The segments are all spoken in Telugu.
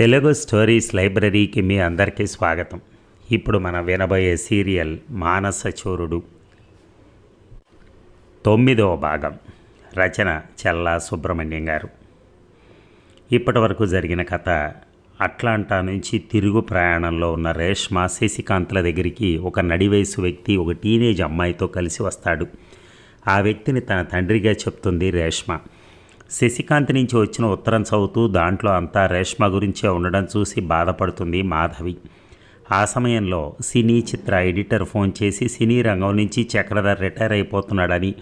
తెలుగు స్టోరీస్ లైబ్రరీకి మీ అందరికీ స్వాగతం. ఇప్పుడు మనం వినబోయే సీరియల్ మానసచూరుడు తొమ్మిదవ భాగం. రచన చల్లా సుబ్రహ్మణ్యం గారు. ఇప్పటి వరకు జరిగిన కథ అట్లాంటా నుంచి తిరుగు ప్రయాణంలో ఉన్న రేష్మ శశికాంత్ల దగ్గరికి ఒక నడివయసు వ్యక్తి ఒక టీనేజ్ అమ్మాయితో కలిసి వస్తాడు. ఆ వ్యక్తిని తన తండ్రిగా చెప్తుంది రేష్మ. శశికాంత్ నుంచి వచ్చిన ఉత్తరం చదువుతూ దాంట్లో అంతా రేష్మ గురించే ఉండడం చూసి బాధపడుతుంది మాధవి. ఆ సమయంలో సినీ చిత్ర ఎడిటర్ ఫోన్ చేసి సినీ రంగం నుంచి చక్రధర్ రిటైర్ అయిపోతున్నాడని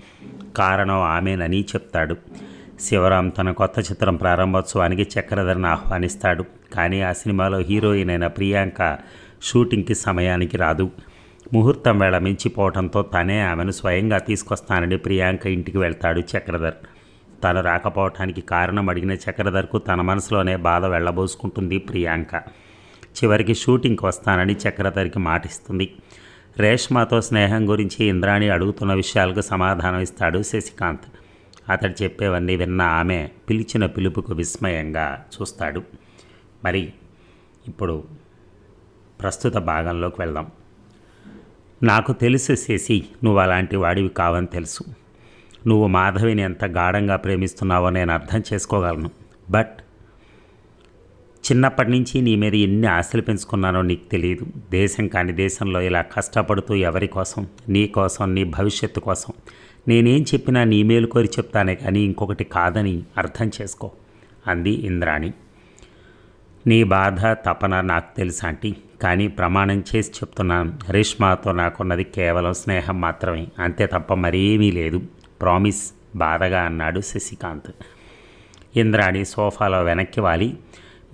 కారణం ఆమెనని చెప్తాడు. శివరాం తన కొత్త చిత్రం ప్రారంభోత్సవానికి చక్రధర్ని ఆహ్వానిస్తాడు. కానీ ఆ సినిమాలో హీరోయిన్ అయిన ప్రియాంక షూటింగ్కి సమయానికి రాదు. ముహూర్తం వేళ మించిపోవడంతో తనే ఆమెను స్వయంగా తీసుకొస్తానని ప్రియాంక ఇంటికి వెళ్తాడు చక్రధర్. తను రాకపోవటానికి కారణం అడిగిన చక్రధర్కు తన మనసులోనే బాధ వెళ్ళబోసుకుంటుంది ప్రియాంక. చివరికి షూటింగ్కి వస్తానని చక్రధర్కి మాటిస్తుంది. రేష్మాతో స్నేహం గురించి ఇంద్రాణి అడుగుతున్న విషయాలకు సమాధానం ఇస్తాడు శశికాంత్. అతడు చెప్పేవన్నీ విన్న ఆమె పిలిచిన పిలుపుకు విస్మయంగా చూస్తాడు. మరి ఇప్పుడు ప్రస్తుత భాగంలోకి వెళ్దాం. నాకు తెలుసు శశి నువ్వు అలాంటి వాడివి కావని తెలుసు. నువ్వు మాధవిని ఎంత గాఢంగా ప్రేమిస్తున్నావో నేను అర్థం చేసుకోగలను. బట్ చిన్నప్పటి నుంచి నీ మీద ఎన్ని ఆశలు పెంచుకున్నానో నీకు తెలియదు దేశం కాని దేశంలో ఇలా కష్టపడుతూ ఎవరి కోసం నీ కోసం నీ భవిష్యత్తు కోసం నేనేం చెప్పినా నీ మేలు కోరి చెప్తానే కానీ ఇంకొకటి కాదని అర్థం చేసుకో అంది ఇంద్రాణి. నీ బాధ తపన నాకు తెలుసు ఆంటీ కానీ ప్రమాణం చేసి చెప్తున్నాను. రేష్మాతో నాకున్నది కేవలం స్నేహం మాత్రమే అంతే తప్ప మరేమీ లేదు. ప్రామిస్ బాధగా అన్నాడు శశికాంత్. ఇంద్రాణి సోఫాలో వెనక్కి వాలి.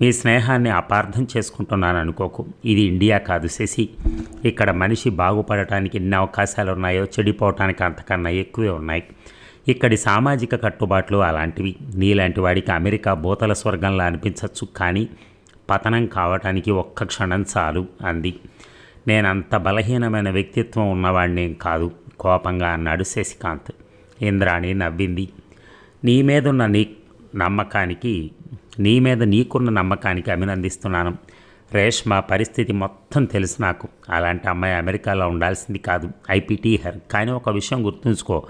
మీ స్నేహాన్ని అపార్థం చేసుకుంటున్నాను అనుకోకు. ఇది ఇండియా కాదు శశి. ఇక్కడ మనిషి బాగుపడటానికి ఎన్ని అవకాశాలు ఉన్నాయో చెడిపోవటానికి అంతకన్నా ఎక్కువే ఉన్నాయి. ఇక్కడి సామాజిక కట్టుబాట్లు అలాంటివి. నీలాంటి వాడికి అమెరికా భూతల స్వర్గంలా అనిపించవచ్చు కానీ పతనం కావటానికి ఒక్క క్షణం చాలు అంది. నేనంత బలహీనమైన వ్యక్తిత్వం ఉన్నవాడినేం కాదు కోపంగా అన్నాడు శశికాంత్. ఇంద్రాణి నవ్వింది. నీ మీదున్న నీ నమ్మకానికి నీ మీద నీకున్న నమ్మకానికి అభినందిస్తున్నాను. రేష్మ పరిస్థితి మొత్తం తెలుసు నాకు. అలాంటి అమ్మాయి అమెరికాలో ఉండాల్సింది కాదు. ఐపీటీ హెర్ కానీ ఒక విషయం గుర్తుంచుకో.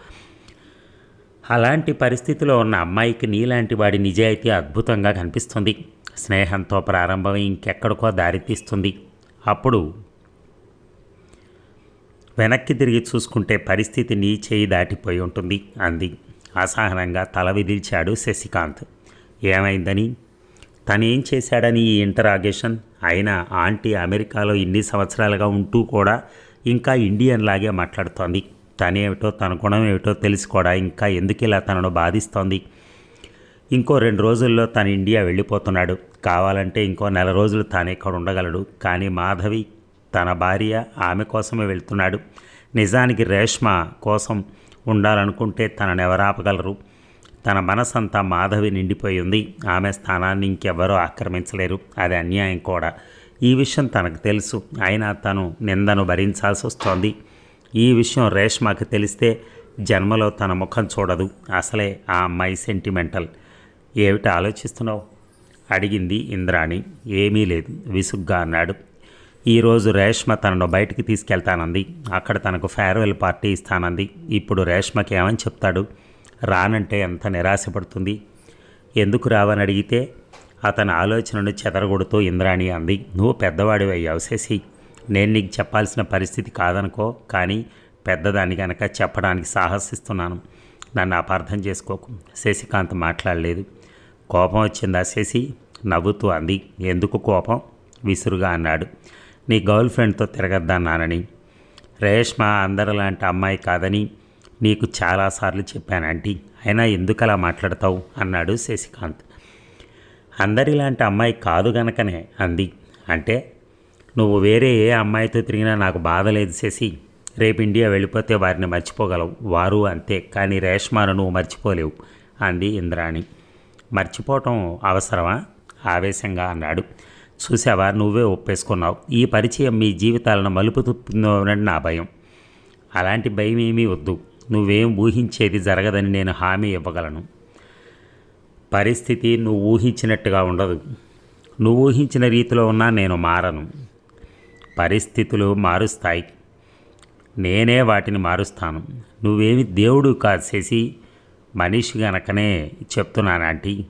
అలాంటి పరిస్థితిలో ఉన్న అమ్మాయికి నీలాంటి వాడి నిజాయితీ అద్భుతంగా కనిపిస్తుంది. స్నేహంతో ప్రారంభమై ఇంకెక్కడికో దారితీస్తుంది అప్పుడు వెనక్కి తిరిగి చూసుకుంటే పరిస్థితి నీ చేయి దాటిపోయి ఉంటుంది అంది. అసహనంగా తల విదిల్చాడు శశికాంత్. ఏమైందని? తనేం చేశాడని ఈ ఇంటరాగేషన్ అయినా ఆంటీ అమెరికాలో ఇన్ని సంవత్సరాలుగా ఉంటూ కూడా ఇంకా ఇండియన్ లాగే మాట్లాడుతోంది. తనేమిటో తన గుణం ఏమిటో తెలిసి కూడా ఇంకా ఎందుకు ఇలా తనను బాధిస్తోంది? ఇంకో రెండు రోజుల్లో తను ఇండియా వెళ్ళిపోతున్నాడు. కావాలంటే ఇంకో నెల రోజులు తాను ఇక్కడ ఉండగలడు. కానీ మాధవి తన భార్య ఆమె కోసమే వెళ్తున్నాడు. నిజానికి రేష్మ కోసం ఉండాలనుకుంటే తనను ఎవరాపగలరు తన మనసంతా మాధవి నిండిపోయి ఉంది. ఆమె స్థానాన్ని ఇంకెవ్వరూ ఆక్రమించలేరు. అది అన్యాయం కూడా. ఈ విషయం తనకు తెలుసు. అయినా తను నిందను భరించాల్సి వస్తోంది. ఈ విషయం రేష్మకు తెలిస్తే జన్మలో తన ముఖం చూడదు. అసలే ఆ అమ్మాయి సెంటిమెంటల్ ఏమిటి ఆలోచిస్తున్నావు? అడిగింది ఇంద్రాణి. ఏమీ లేదు. విసుగ్గా అన్నాడు. ఈరోజు రేష్మ తనను బయటికి తీసుకెళ్తానంది. అక్కడ తనకు ఫేర్వెల్ పార్టీ ఇస్తానంది. ఇప్పుడు రేష్మకి ఏమని చెప్తాడు? రానంటే ఎంత నిరాశపడుతుంది. ఎందుకు రావని అడిగితే అతని ఆలోచనను చెదరగొడుతూ ఇంద్రాణి అంది. నువ్వు పెద్దవాడివి అయ్యావు శశి. నేను నీకు చెప్పాల్సిన పరిస్థితి కాదనుకో కానీ పెద్దదాన్ని కనుక చెప్పడానికి సాహసిస్తున్నాను. నన్ను అపార్థం చేసుకోకు. శశికాంత్ మాట్లాడలేదు. కోపం వచ్చిందా శశి? నవ్వుతూ అంది. ఎందుకు కోపం? విసురుగా అన్నాడు. నీ గర్ల్ ఫ్రెండ్తో తిరగద్దన్నానని రేష్మ అందరిలాంటి అమ్మాయి కాదని నీకు చాలాసార్లు చెప్పాను ఆంటీ. అయినా ఎందుకలా మాట్లాడతావు? అన్నాడు శశికాంత్. అందరిలాంటి అమ్మాయి కాదు గనకనే అంది. అంటే నువ్వు వేరే ఏ అమ్మాయితో తిరిగినా నాకు బాధ లేదు శశి. రేపు ఇండియా వెళ్ళిపోతే వారిని మర్చిపోగలవు. వారు అంతే కానీ రేష్మాను నువ్వు మర్చిపోలేవు అంది ఇంద్రాణి. మర్చిపోవటం అవసరమా? ఆవేశంగా అన్నాడు. చూసావా నువ్వే ఒప్పేసుకున్నావు. ఈ పరిచయం మీ జీవితాలను మలుపు తిప్పుతుందోనని నా భయం. అలాంటి భయం ఏమీ వద్దు. నువ్వేం ఊహించేది జరగదని నేను హామీ ఇవ్వగలను. పరిస్థితి నువ్వు ఊహించినట్టుగా ఉండదు. నువ్వు ఊహించిన రీతిలో ఉన్నా నేను మారను. పరిస్థితులు మారుస్తాయి. నేనే వాటిని మారుస్తాను. నువ్వేమి దేవుడు కాదు మనిషి గనకనే చెప్తున్నాను ఆంటీ.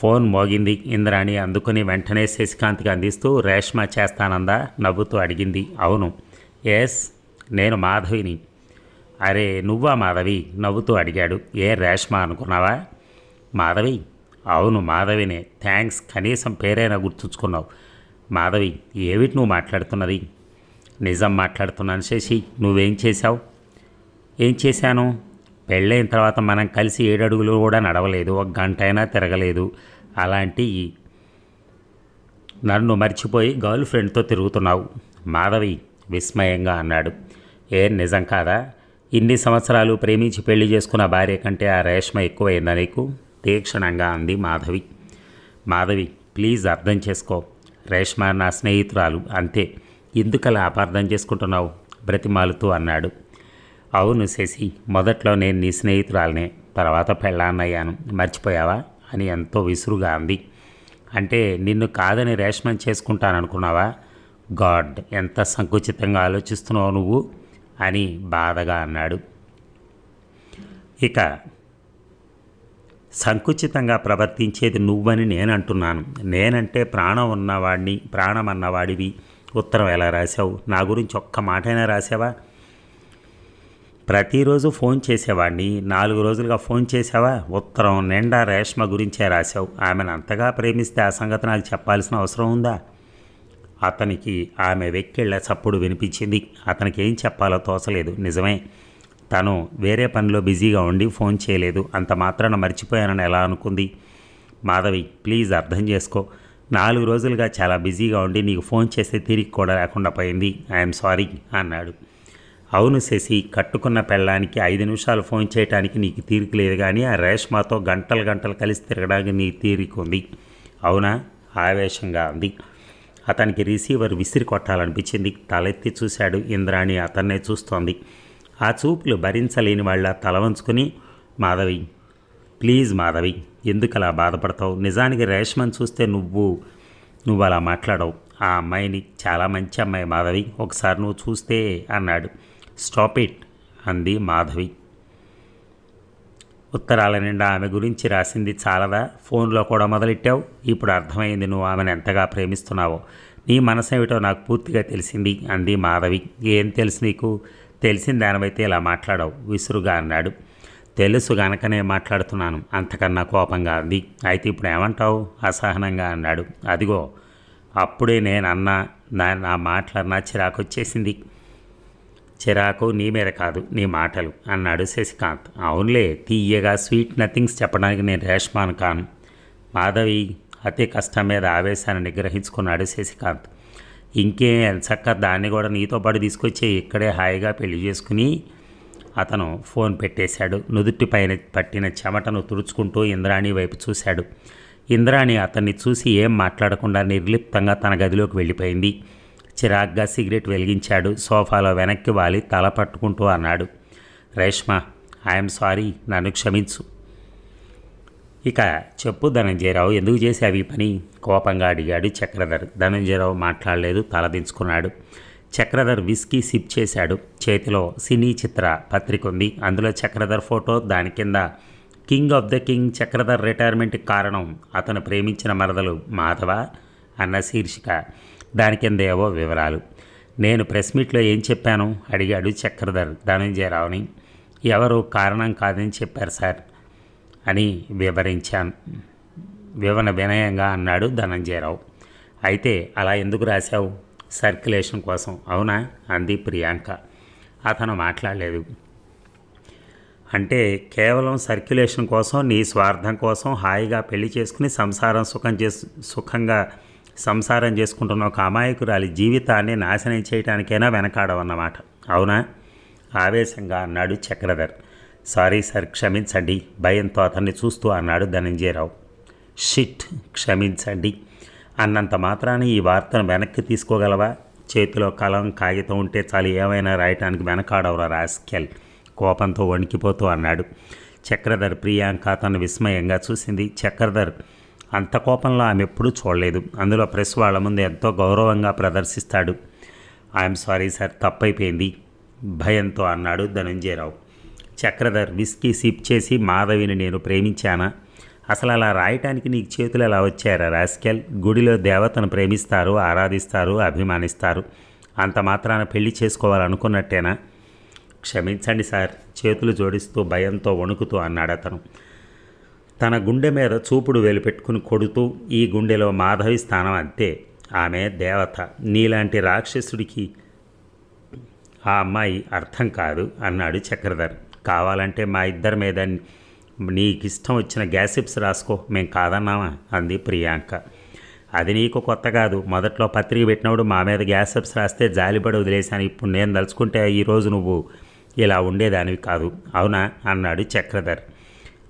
ఫోన్ మోగింది. ఇంద్రాణి అందుకుని వెంటనే శశికాంత్కి అందిస్తూ రేష్మ చేస్తానందా? నవ్వుతూ అడిగింది. అవును. ఎస్ నేను మాధవిని. అరే నువ్వా మాధవి? నవ్వుతూ అడిగాడు. ఏ రేష్మ అనుకున్నావా? మాధవి? అవును మాధవినే. థ్యాంక్స్ కనీసం పేరైనా గుర్తుంచుకున్నావు. మాధవి ఏమిటి నువ్వు మాట్లాడుతున్నది? నిజం మాట్లాడుతున్నాను శశి. నువ్వేం చేశావు? ఏం చేశాను? పెళ్ళైన తర్వాత మనం కలిసి ఏడు అడుగులు కూడా నడవలేదు ఒక గంట అయినా తిరగలేదు. అలాంటి నన్ను మర్చిపోయి గర్ల్ ఫ్రెండ్తో తిరుగుతున్నావు. మాధవి విస్మయంగా అన్నాడు. ఏ నిజం కాదా? ఇన్ని సంవత్సరాలు ప్రేమించి పెళ్ళి చేసుకున్న భార్య కంటే ఆ రేష్మ ఎక్కువైందా నీకు? తీక్షణంగా అంది మాధవి. మాధవి ప్లీజ్ అర్థం చేసుకో. రేష్మ నా స్నేహితురాలు అంతే. ఎందుకలా అపార్థం చేసుకుంటున్నావు? బ్రతిమాలుతూ అన్నాడు. అవును శశి మొదట్లో నేను నీ స్నేహితురాలనే తర్వాత పెళ్ళాన్నయ్యాను. మర్చిపోయావా? అని ఎంతో విసురుగా అంది. అంటే నిన్ను కాదని రేష్మన్ చేసుకుంటాననుకున్నావా? గాడ్ ఎంత సంకుచితంగా ఆలోచిస్తున్నావు నువ్వు? అని బాధగా అన్నాడు. ఇక సంకుచితంగా ప్రవర్తించేది నువ్వని నేను అంటున్నాను నేనంటే ప్రాణం ఉన్నవాడిని ప్రాణం అన్నవాడివి. ఉత్తరం ఎలా రాశావు? నా గురించి ఒక్క మాటైనా రాసావా ప్రతిరోజు ఫోన్ చేసేవాడిని. నాలుగు రోజులుగా ఫోన్ చేసావా? ఉత్తరం నిండా రేష్మ గురించే రాశావు. ఆమెను అంతగా ప్రేమిస్తే ఆ సంగతి నాకు చెప్పాల్సిన అవసరం ఉందా? అతనికి ఆమె వెక్కిళ్ళ చప్పుడు వినిపించింది. అతనికి ఏం చెప్పాలో తోచలేదు. నిజమే. తను వేరే పనిలో బిజీగా ఉండి ఫోన్ చేయలేదు. అంత మాత్రాన మర్చిపోయానని ఎలా అనుకుంది? మాధవి ప్లీజ్ అర్థం చేసుకో. నాలుగు రోజులుగా చాలా బిజీగా ఉండి నీకు ఫోన్ చేస్తే తిరిగి కూడా లేకుండా పోయింది. ఐఎమ్ సారీ అన్నాడు. అవును శశి కట్టుకున్న పెళ్ళానికి ఐదు నిమిషాలు ఫోన్ చేయడానికి నీకు తీరిక లేదు కానీ ఆ రేష్మాతో గంటలు గంటలు కలిసి తిరగడానికి నీ తీరిక ఉంది. అవునా? ఆవేశంగా అంది. అతనికి రిసీవర్ విసిరి కొట్టాలనిపించింది. తలెత్తి చూశాడు ఇంద్రాణి అతన్నే చూస్తోంది. ఆ చూపులు భరించలేని వాళ్ళ తల వంచుకుని మాధవి ప్లీజ్ మాధవి ఎందుకు అలా బాధపడతావు? నిజానికి రేష్మని చూస్తే నువ్వు నువ్వు అలా మాట్లాడవు. ఆ అమ్మాయిని చాలా మంచి అమ్మాయి మాధవి ఒకసారి నువ్వు చూస్తే అన్నాడు. స్టాప్ ఇట్ అంది మాధవి. ఉత్తరాల నిండా ఆమె గురించి రాసింది చాలదా? ఫోన్లో కూడా మొదలెట్టావు? ఇప్పుడు అర్థమైంది నువ్వు ఆమెను ఎంతగా ప్రేమిస్తున్నావో. నీ మనసు ఏమిటో నాకు పూర్తిగా తెలిసింది అంది మాధవి. ఏం తెలుసు నీకు? తెలిసిన దానివైతే ఇలా మాట్లాడవు విసురుగా అన్నాడు. తెలుసు గనకనే మాట్లాడుతున్నాను అంతకన్నా కోపంగా అంది. అయితే ఇప్పుడు ఏమంటావు? అసహనంగా అన్నాడు. అదిగో అప్పుడే నేను అన్నా నా నా మాటలన్నా చిరాకు నీ మీద కాదు నీ మాటలు అన్నాడు శశికాంత్. అవునులే తీయగా స్వీట్ నథింగ్స్ చెప్పడానికి నేను రేష్మాన్ కాను. మాధవి అతి కష్టం మీద ఆవేశాన్ని నిగ్రహించుకున్నాడు శశికాంత్. ఇంకే చక్క దాన్ని కూడా నీతో పాటు తీసుకొచ్చి ఇక్కడే హాయిగా పెళ్ళి చేసుకుని అతను ఫోన్ పెట్టేశాడు. నుదుటి పైన పట్టిన చెమటను తుడుచుకుంటూ ఇంద్రాణి వైపు చూశాడు. ఇంద్రాణి అతన్ని చూసి ఏం మాట్లాడకుండా నిర్లిప్తంగా తన గదిలోకి వెళ్ళిపోయింది. చిరాగ్గా సిగరెట్ వెలిగించాడు. సోఫాలో వెనక్కి వాలి తల పట్టుకుంటూ అన్నాడు. రేష్మ ఐఎమ్ సారీ నన్ను క్షమించు. ఇక చెప్పు ధనంజయరావు ఎందుకు చేసావు ఈ పని? కోపంగా అడిగాడు చక్రధర్. ధనంజయరావు మాట్లాడలేదు తలదించుకున్నాడు చక్రధర్ విస్కీ సిప్ చేశాడు. చేతిలో సినీ చిత్ర పత్రిక ఉంది. అందులో చక్రధర్ ఫోటో దాని కింద king of the king Chakradhar retirement కారణం అతను ప్రేమించిన మరదలు మాధవ అన్న శీర్షిక. దాని కింద ఏవో వివరాలు. నేను ప్రెస్ మీట్లో ఏం చెప్పాను? అడిగాడు చక్రధర్ ధనంజయరావుని. ఎవరు? కారణం కాదని చెప్పారు సార్ అని వివరించాను. వివరణ వినయంగా అన్నాడు ధనంజయరావు. అయితే అలా ఎందుకు రాశావు? సర్క్యులేషన్ కోసం. అవునా? అంది ప్రియాంక. అతను మాట్లాడలేదు. అంటే కేవలం సర్క్యులేషన్ కోసం నీ స్వార్థం కోసం హాయిగా పెళ్ళి చేసుకుని సంసారం సుఖం చేసు సుఖంగా సంసారం చేసుకుంటున్న ఒక అమాయకురాలి జీవితాన్ని నాశనం చేయడానికైనా వెనకాడవన్నమాట. అవునా? ఆవేశంగా అన్నాడు చక్రధర్. సారీ సార్ క్షమించండి. భయంతో అతన్ని చూస్తూ అన్నాడు ధనంజయరావు. షిట్ క్షమించండి. అన్నంత మాత్రాన్ని ఈ వార్తను వెనక్కి తీసుకోగలవా? చేతిలో కలం కాగితం ఉంటే చాలు ఏమైనా రాయటానికి వెనకాడవరా రాస్కెల్? కోపంతో వణికిపోతూ అన్నాడు. చక్రధర్ ప్రియాంక తను విస్మయంగా చూసింది. చక్రధర్ అంత కోపంలో ఆమె ఎప్పుడూ చూడలేదు. అందులో ప్రెస్ వాళ్ళ ముందు ఎంతో గౌరవంగా ప్రదర్శిస్తాడు. ఐఎమ్ సారీ సార్ తప్పైపోయింది. భయంతో అన్నాడు ధనంజయరావు. చక్రధర్ విస్కీ సిప్ చేసి మాధవిని నేను ప్రేమించానా? అసలు అలా రాయటానికి నీకు చేతులు ఎలా వచ్చారా రాస్కెల్? గుడిలో దేవతను ప్రేమిస్తారు ఆరాధిస్తారు అభిమానిస్తారు. అంత మాత్రాన పెళ్ళి చేసుకోవాలనుకున్నట్టేనా? క్షమించండి సార్ చేతులు జోడిస్తూ భయంతో వణుకుతూ అన్నాడు అతను తన గుండె మీద చూపుడు వెలిపెట్టుకుని కొడుతూ ఈ గుండెలో మాధవి స్థానం అంతే. ఆమె దేవత. నీలాంటి రాక్షసుడికి ఆ అమ్మాయి అర్థం కాదు అన్నాడు చక్రధర్. కావాలంటే మా ఇద్దరి మీద నీకు ఇష్టం వచ్చిన గ్యాసిప్స్ రాసుకో. మేం కాదన్నామా? అంది ప్రియాంక. అది నీకు కొత్త కాదు. మొదట్లో పత్రిక పెట్టినప్పుడు మా మీద గ్యాసిప్స్ రాస్తే జాలిపడి వదిలేశాను. ఇప్పుడు నేను తలుచుకుంటే ఈరోజు నువ్వు ఇలా ఉండేదానివి కాదు. అవునా? అన్నాడు చక్రధర్.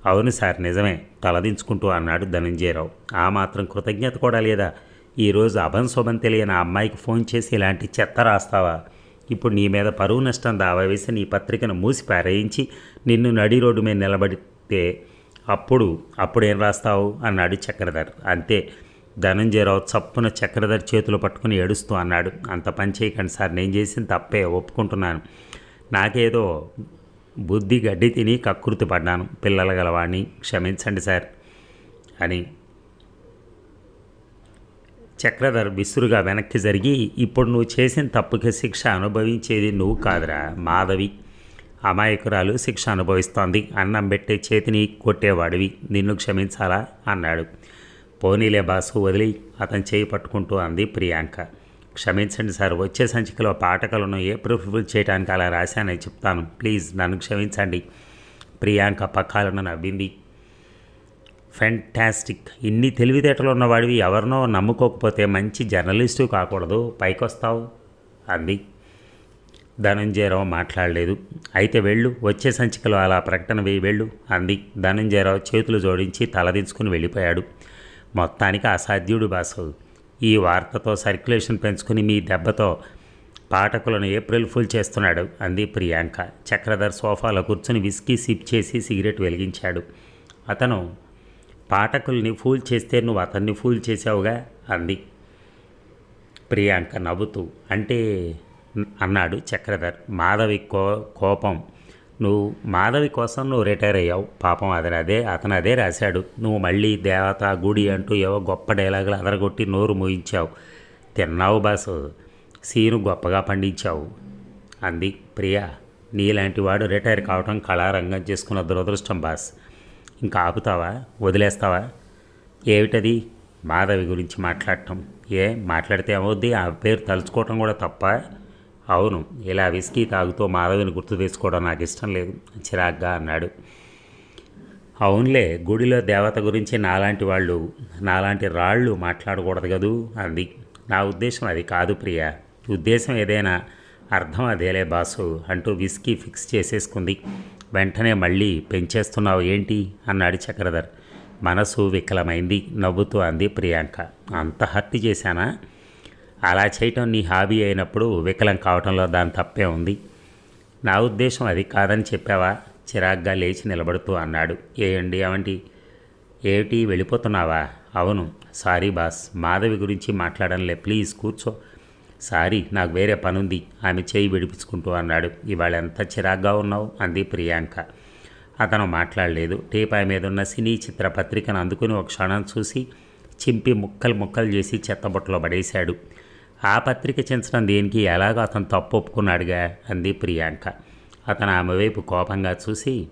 అవును సార్ నిజమే. తలదించుకుంటూ అన్నాడు ధనంజయరావు. ఆ మాత్రం కృతజ్ఞత కూడా లేదా? ఈరోజు అభం శుభం తెలియని ఆ అమ్మాయికి ఫోన్ చేసి ఇలాంటి చెత్త రాస్తావా? ఇప్పుడు నీ మీద పరువు నష్టం దావా వేసి నీ పత్రికను మూసి పారేయించి నిన్ను నడి రోడ్డు మీద నిలబడితే అప్పుడు అప్పుడేం రాస్తావు? అన్నాడు చక్రధర్. అంతే. ధనంజయరావు చప్పున చక్రధర్ చేతులు పట్టుకుని ఏడుస్తూ అన్నాడు. అంత పని చేయకండి సార్ నేను చేసిన తప్పే ఒప్పుకుంటున్నాను. నాకేదో బుద్ధి గడ్డి తిని కక్కుర్తి పడ్డాను. పిల్లల గలవాడిని క్షమించండి సార్ అని చక్రధర్ విసురుగా వెనక్కి జరిగి ఇప్పుడు నువ్వు చేసిన తప్పుకి శిక్ష అనుభవించేది నువ్వు కాదురా మాధవి. అమాయకురాలు శిక్ష అనుభవిస్తోంది. అన్నం పెట్టే చేతిని కొట్టేవాడివి. నిన్ను క్షమించాలా? అన్నాడు. పోనీలే బాసు వదిలి అతను చేయి పట్టుకుంటూ అంది ప్రియాంక. క్షమించండి సార్ వచ్చే సంచికలో పాఠకులను ఏ ప్రూఫ్ చేయడానికి అలా రాశానని చెప్తాను. ప్లీజ్ నన్ను క్షమించండి. ప్రియాంక పక్కాలను నవ్వింది. ఫెంటాస్టిక్. ఇన్ని తెలివితేటలు ఉన్నవాడివి ఎవరినో నమ్ముకోకపోతే మంచి జర్నలిస్టు కాకూడదు. పైకొస్తావు అంది. ధనంజయరావు మాట్లాడలేదు. అయితే వెళ్ళు వచ్చే సంచికలో అలా ప్రకటన వేయి వెళ్ళు అంది. ధనంజయరావు చేతులు జోడించి తలదించుకుని వెళ్ళిపోయాడు. మొత్తానికి అసాధ్యుడు బాసు. ఈ వార్తతో సర్క్యులేషన్ పెంచుకుని మీ దెబ్బతో పాఠకులను ఏప్రిల్ ఫుల్ చేస్తున్నాడు అంది ప్రియాంక. చక్రధర్ సోఫాలో కూర్చుని విస్కీ సిప్ చేసి సిగరెట్ వెలిగించాడు. అతను పాఠకుల్ని ఫూల్ చేస్తే నువ్వు అతన్ని ఫూల్ చేసావుగా అంది ప్రియాంక నవ్వుతూ. అంటే అన్నాడు చక్రధర్. మాధవి కో కోపం నువ్వు మాధవి కోసం నువ్వు రిటైర్ అయ్యావు. పాపం అతను అదే అతను అదే రాశాడు. నువ్వు మళ్ళీ దేవత గుడి అంటూ ఏవో గొప్ప డైలాగులు అదరగొట్టి నోరు మోయించావు. తిన్నావు బాసు. సీను గొప్పగా పండించావు. అంది ప్రియా. నీలాంటి వాడు రిటైర్ కావటం కళారంగం చేసుకున్న దురదృష్టం బాస్. ఇంకా ఆపుతావా? వదిలేస్తావా? ఏమిటది? మాధవి గురించి మాట్లాడటం. ఏ మాట్లాడితే ఏమవుద్ది? ఆ పేరు తలుచుకోవటం కూడా తప్ప? అవును ఇలా విస్కీ తాగుతూ మాధవిని గుర్తు తెచ్చుకోవడం నాకు ఇష్టం లేదు చిరాగ్గా అన్నాడు. అవునులే గుడిలో దేవత గురించి నాలాంటి వాళ్ళు నాలాంటి రాళ్ళు మాట్లాడకూడదు కదూ అంది. నా ఉద్దేశం అది కాదు ప్రియ. ఉద్దేశం ఏదైనా అర్థం అదేలే బాసు అంటూ విస్కీ ఫిక్స్ చేసేసుకుంది. వెంటనే మళ్ళీ పెంచేస్తున్నావు ఏంటి? అన్నాడు చక్రధర్. మనసు వికలమైంది నవ్వుతూ అంది ప్రియాంక. అంత హర్ట్ చేశానా? అలా చేయటం నీ హాబీ అయినప్పుడు వికలం కావటంలో దాని తప్పే ఉంది. నా ఉద్దేశం అది కాదని చెప్పావా? చిరాగ్గా లేచి నిలబడుతూ అన్నాడు. ఏయండి అవంటి ఏమిటి వెళ్ళిపోతున్నావా? అవును. Sorry boss. మాధవి గురించి మాట్లాడంలే. ప్లీజ్ కూర్చో. సారీ నాకు వేరే పనుంది. ఆమె చేయి విడిపించుకుంటూ అన్నాడు. ఇవాళ ఎంత చిరాగ్గా ఉన్నావు? అంది ప్రియాంక. అతను మాట్లాడలేదు. టీపాయ్ మీద ఉన్న సినీ చిత్ర పత్రికను అందుకుని ఒక క్షణం చూసి చింపి ముక్కలు ముక్కలు చేసి చెత్తబుట్టలో పడేశాడు. ఆ పత్రిక చించడం దేనికి? ఎలాగో అతను తప్పు ఒప్పుకున్నాడుగా అంది ప్రియాంక. అతను ఆమె వైపు కోపంగా చూసి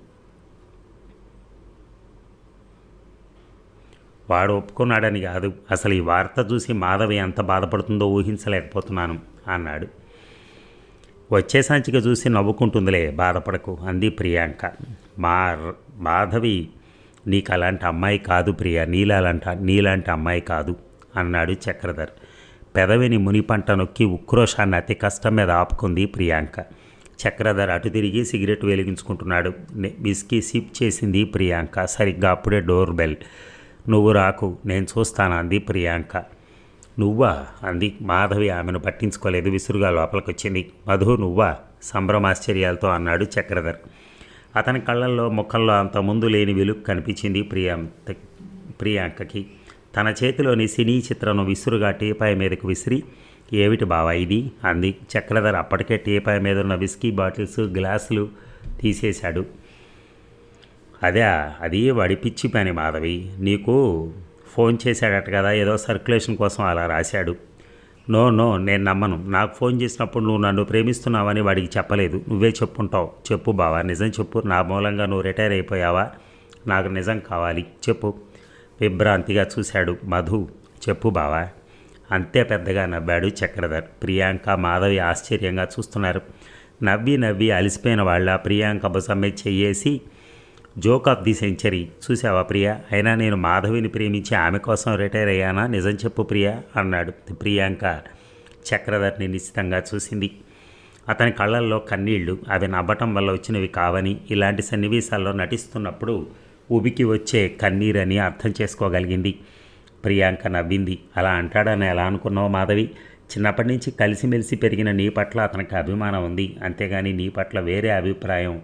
వాడు ఒప్పుకున్నాడని కాదు. అసలు ఈ వార్త చూసి మాధవి ఎంత బాధపడుతుందో ఊహించలేకపోతున్నాను అన్నాడు. వచ్చే సంచిక చూసి నవ్వుకుంటుందిలే బాధపడకు అంది ప్రియాంక. మా మాధవి నీకు అలాంటి అమ్మాయి కాదు ప్రియ నీలాంట నీలాంటి అమ్మాయి కాదు అన్నాడు చక్రధర్. పెదవిని మునిపంట నొక్కి ఉక్రోషాన్ని అతి కష్టం మీద ఆపుకుంది ప్రియాంక. చక్రధర్ అటు తిరిగి సిగరెట్ వెలిగించుకుంటున్నాడు. నే- విస్కీ సిప్ చేసింది ప్రియాంక. సరిగ్గా అప్పుడే డోర్ బెల్. నువ్వు రాకు నేను చూస్తాను అంది ప్రియాంక. నువ్వా? అంది. మాధవి ఆమెను పట్టించుకోలేదు. విసురుగా లోపలికి వచ్చింది మధు నువ్వా? సంభ్రమాశ్చర్యాలతో అన్నాడు చక్రధర్. అతని కళ్ళల్లో ముఖంలో అంత ముందు లేని వెలుగు కనిపించింది ప్రియాంక ప్రియాంకకి. తన చేతిలోని సినీ చిత్రం విసురుగా టీపాయ్ మీదకు విసిరి ఏమిటి బావా ఇది? అంది. చక్రధర అప్పటికే టీపాయ్ మీద ఉన్న విస్కీ బాటిల్స్ గ్లాసులు తీసేశాడు. అదే అది వాడి పిచ్చి పని మాధవి. నీకు ఫోన్ చేశాడట కదా ఏదో సర్క్యులేషన్ కోసం అలా రాశాడు. నో నో నేను నమ్మను. నాకు ఫోన్ చేసినప్పుడు నువ్వు నన్ను ప్రేమిస్తున్నావని వాడికి చెప్పలేదు. నువ్వే చెప్పుంటావు. చెప్పు బావా నిజం చెప్పు. నా మూలంగా నువ్వు రిటైర్ అయిపోయావా? నాకు నిజం కావాలి. చెప్పు. విభ్రాంతిగా చూశాడు మధు. చెప్పు బావా. అంతే పెద్దగా నవ్వాడు చక్రధర్. ప్రియాంక మాధవి ఆశ్చర్యంగా చూస్తున్నారు. నవ్వి నవ్వి అలసిపోయిన వాళ్ళ ప్రియాంక బుసమ్మె చెయ్యేసి జోక్ ఆఫ్ ది సెంచరీ చూసావా ప్రియా? అయినా నేను మాధవిని ప్రేమించి ఆమె కోసం రిటైర్ అయ్యానా? నిజం చెప్పు ప్రియా అన్నాడు ప్రియాంక. చక్రధర్ని నిశ్చితంగా చూసింది. అతని కళ్ళల్లో కన్నీళ్ళు. అవి నవ్వటం వల్ల వచ్చినవి కావని ఇలాంటి సన్నివేశాల్లో నటిస్తున్నప్పుడు ఉబికి వచ్చే కన్నీరని అర్థం చేసుకోగలిగింది. ప్రియాంక నవ్వింది. అలా అంటాడని ఎలా అనుకున్నావు మాధవి? చిన్నప్పటి నుంచి కలిసిమెలిసి పెరిగిన నీ పట్ల అతనికి అభిమానం ఉంది. అంతేగాని నీ పట్ల వేరే అభిప్రాయం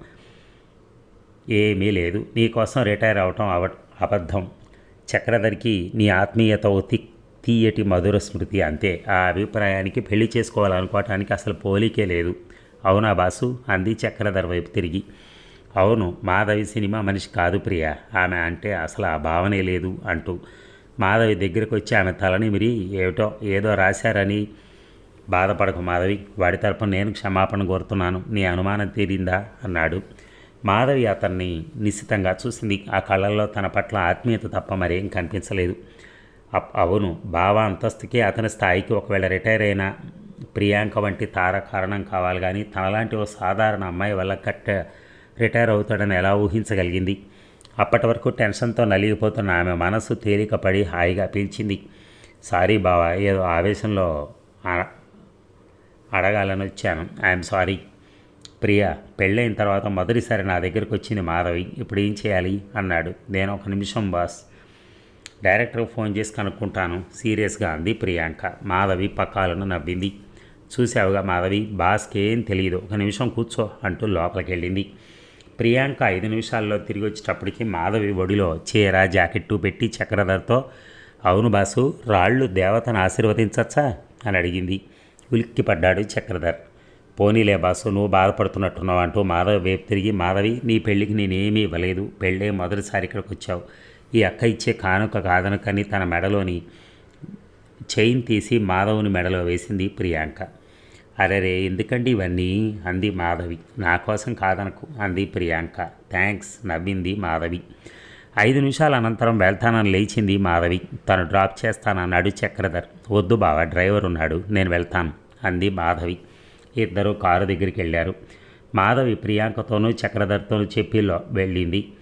ఏమీ లేదు. నీ కోసం రిటైర్ అవటం అవ అబద్ధం. చక్రధరికి నీ ఆత్మీయత ఒత్తి తీయటి మధుర స్మృతి అంతే. ఆ అభిప్రాయానికి పెళ్ళి చేసుకోవాలనుకోవటానికి అసలు పోలికే లేదు. అవునా బాసు? అంది చక్రధర్ వైపు తిరిగి. అవును మాధవి సినిమా మనిషి కాదు ప్రియ. ఆమె అంటే అసలు ఆ భావనే లేదు అంటూ. మాధవి దగ్గరకు వచ్చి ఆమె తలని మిరి ఏమిటో ఏదో రాశారని బాధపడకు మాధవి వాడి తరపున నేను క్షమాపణ కోరుతున్నాను నీ అనుమానం తీరిందా? అన్నాడు. మాధవి అతన్ని నిశ్చితంగా చూసింది. ఆ కళ్ళల్లో తన పట్ల ఆత్మీయత తప్ప మరేం కనిపించలేదు. అప్- అవును బావ అంతస్తుకి అతని స్థాయికి ఒకవేళ రిటైర్ అయిన ప్రియాంక వంటి తార కారణం కావాలి కానీ తనలాంటి ఓ సాధారణ అమ్మాయి వల్ల కట్ట రిటైర్ అవుతాడని ఎలా ఊహించగలిగింది? అప్పటి వరకు టెన్షన్తో నలిగిపోతున్న ఆమె మనసు తేలికపడి హాయిగా పీల్చింది. సారీ బావా ఏదో ఆవేశంలో అడగాలని వచ్చాను ఐఎమ్ సారీ. ప్రియ పెళ్ళైన తర్వాత మొదటిసారి నా దగ్గరికి వచ్చింది మాధవి. ఇప్పుడు ఏం చేయాలి? అన్నాడు. నేను ఒక నిమిషం బాస్. డైరెక్టర్కి ఫోన్ చేసి కనుక్కుంటాను. సీరియస్గా అంది ప్రియాంక. మాధవి పక్కాలను నవ్వింది. చూసావుగా మాధవి బాస్కి ఏం తెలియదు ఒక నిమిషం కూర్చో అంటూ లోపలికి వెళ్ళింది ప్రియాంక ఐదు నిమిషాల్లో తిరిగి వచ్చేటప్పటికి మాధవి ఒడిలో చీర జాకెట్టు పెట్టి చక్రధర్తో అవును బాసు రాళ్ళు దేవతను ఆశీర్వదించచ్చా? అని అడిగింది. ఉలిక్కిపడ్డాడు చక్రధర్. పోనీలే బాసు నువ్వు బాధపడుతున్నట్టున్నావు అంటూ మాధవి వైపు తిరిగి మాధవి నీ పెళ్ళికి నేనేమీ ఇవ్వలేదు. పెళ్ళే మొదటిసారి ఇక్కడికి వచ్చావు. ఈ అక్క ఇచ్చే కానుక కాదనుకని తన మెడలోని చైన్ తీసి మాధవుని మెడలో వేసింది ప్రియాంక. అరెరే ఎందుకండి ఇవన్నీ? అంది మాధవి. నా కోసం కాదనకు అంది ప్రియాంక. థ్యాంక్స్ నవ్వింది మాధవి. ఐదు నిమిషాల అనంతరం వెళ్తానని లేచింది మాధవి. తను డ్రాప్ చేస్తానన్నాడు చక్రధర్. వద్దు బావ డ్రైవర్ ఉన్నాడు నేను వెళ్తాను అంది మాధవి. ఇద్దరు కారు దగ్గరికి వెళ్ళారు. మాధవి ప్రియాంకతోనూ చక్రధర్తోనూ చెప్పిలో వెళ్ళింది.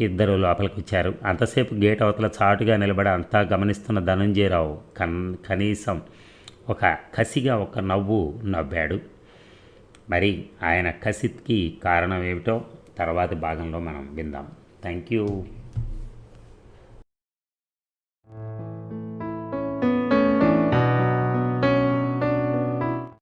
ఇద్దరు లోపలికి వచ్చారు. అంతసేపు గేట్ అవతల చాటుగా నిలబడి అంతా గమనిస్తున్న ధనంజయరావు కన్ కనీసం ఒక కసిగా ఒక నవ్వు నవ్వాడు. మరి ఆయన కసికి కారణం ఏమిటో తర్వాతి భాగంలో మనం విందాం. Thank you